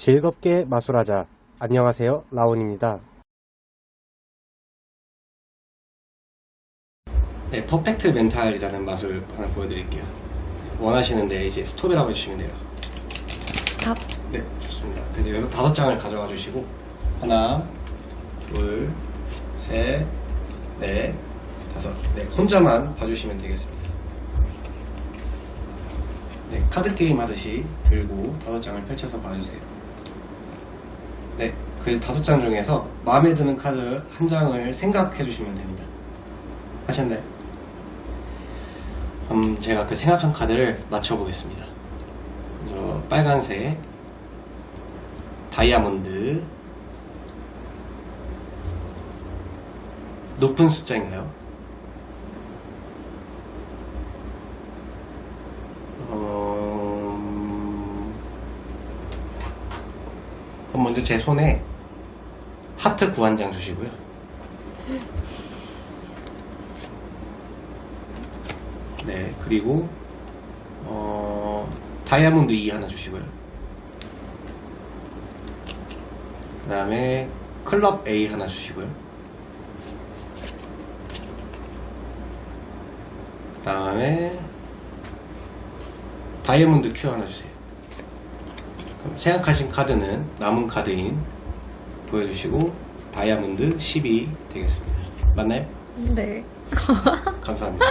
즐겁게 마술하자. 안녕하세요. 라온입니다. 네, 퍼펙트 멘탈이라는 마술 하나 보여드릴게요. 원하시는데 이제 스톱이라고 해주시면 돼요. 스탑. 네, 좋습니다. 그래서 여기서 다섯 장을 가져가 주시고 하나, 둘, 셋, 넷, 다섯. 네, 혼자만 봐주시면 되겠습니다. 네, 카드 게임 하듯이 들고 다섯 장을 펼쳐서 봐주세요. 네, 그래서 다섯 장 중에서 마음에 드는 카드 한 장을 생각해 주시면 됩니다. 하셨나요? 음, 제가 그 생각한 카드를 맞춰보겠습니다. 먼저 빨간색, 다이아몬드, 높은 숫자인가요? 그럼 먼저 제 손에 하트 9한장 주시고요. 네, 그리고 어, 다이아몬드 2 하나 주시고요. 그 다음에 클럽 A 하나 주시고요. 그 다음에 다이아몬드 Q 하나 주세요. 생각하신 카드는 남은 카드인 보여주시고 다이아몬드 10이 되겠습니다. 맞나요? 네. 감사합니다.